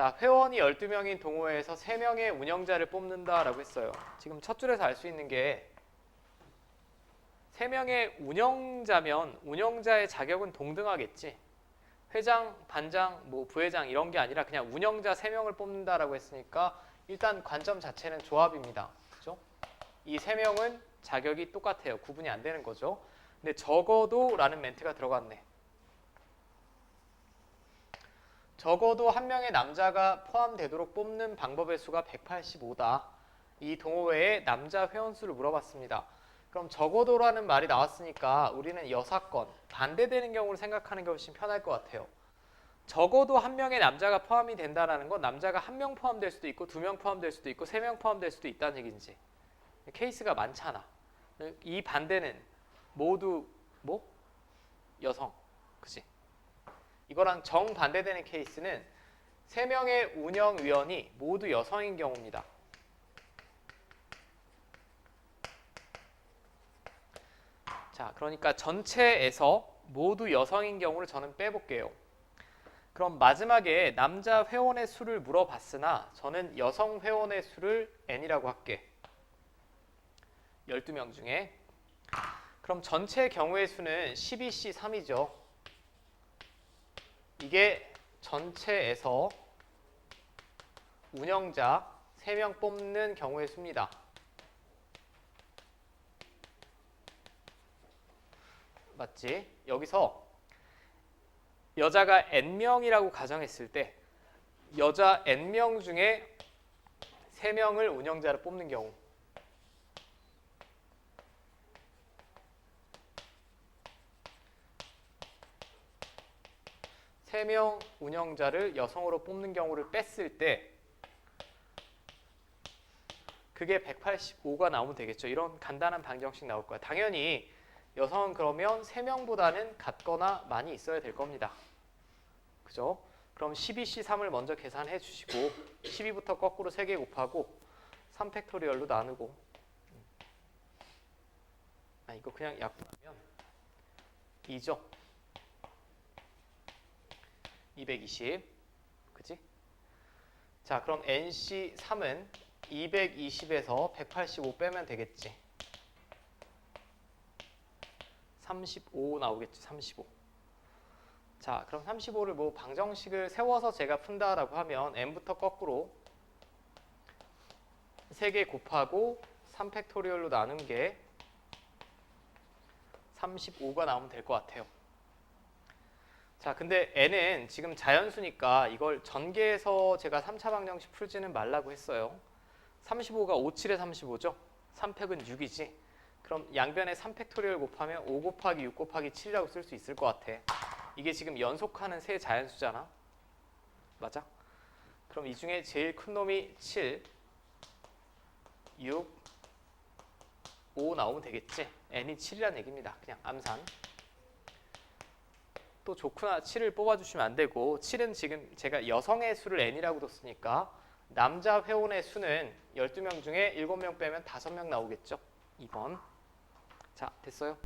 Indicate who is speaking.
Speaker 1: 자, 회원이 12명인 동호회에서 3명의 운영자를 뽑는다라고 했어요. 지금 첫 줄에서 알 수 있는 게 3명의 운영자면 운영자의 자격은 동등하겠지. 회장, 반장, 뭐 부회장 이런 게 아니라 그냥 운영자 3명을 뽑는다라고 했으니까 일단 관점 자체는 조합입니다. 그죠? 이 3명은 자격이 똑같아요. 구분이 안 되는 거죠. 근데 적어도 라는 멘트가 들어갔네. 적어도 한 명의 남자가 포함되도록 뽑는 방법의 수가 185다. 이 동호회의 남자 회원 수를 물어봤습니다. 그럼 적어도라는 말이 나왔으니까 우리는 여사건 반대되는 경우를 생각하는 게 훨씬 편할 것 같아요. 적어도 한 명의 남자가 포함이 된다라는 건 남자가 한 명 포함될 수도 있고 두 명 포함될 수도 있고 세 명 포함될 수도 있다는 얘기인지 케이스가 많잖아. 이 반대는 모두 뭐 여성? 이거랑 정 반대되는 케이스는 세 명의 운영위원이 모두 여성인 경우입니다. 자, 그러니까 전체에서 모두 여성인 경우를 저는 빼볼게요. 그럼 마지막에 남자 회원의 수를 물어봤으나 저는 여성 회원의 수를 n이라고 할게. 12명 중에. 그럼 전체 경우의 수는 12C 3이죠. 이게 전체에서 운영자 3명 뽑는 경우의 수입니다. 맞지? 여기서 여자가 n명이라고 가정했을 때 여자 n명 중에 3명을 운영자로 뽑는 경우 세명 운영자를 여성으로 뽑는 경우를 뺐을 때 그게 185가 나오면 되겠죠. 이런 간단한 방정식 나올 거야. 당연히 여성은 그러면 3명보다는 같거나 많이 있어야 될 겁니다. 그죠? 그럼 12C3을 먼저 계산해 주시고 12부터 거꾸로 3개 곱하고 3팩토리얼로 나누고 아 이거 그냥 약분하면 2죠. 220 그지? 자 그럼 NC3은 220에서 185 빼면 되겠지. 35 나오겠지 35 자 그럼 35를 뭐 방정식을 세워서 제가 푼다라고 하면 n부터 거꾸로 3개 곱하고 3팩토리얼로 나눈 게 35가 나오면 될 것 같아요 자 근데 n은 지금 자연수니까 이걸 전개해서 제가 3차 방정식 풀지는 말라고 했어요 35가 5, 7에 35죠 3팩은 6이지 그럼 양변에 3팩토리얼 곱하면 5 곱하기 6 곱하기 7이라고 쓸 수 있을 것 같아. 이게 지금 연속하는 세 자연수잖아. 맞아? 그럼 이 중에 제일 큰 놈이 7, 6, 5 나오면 되겠지? n이 7이라는 얘기입니다. 그냥 암산. 또 좋구나. 7을 뽑아주시면 안 되고 7은 지금 제가 여성의 수를 n이라고 뒀으니까 남자 회원의 수는 12명 중에 7명 빼면 5명 나오겠죠? 2번. 자, 됐어요?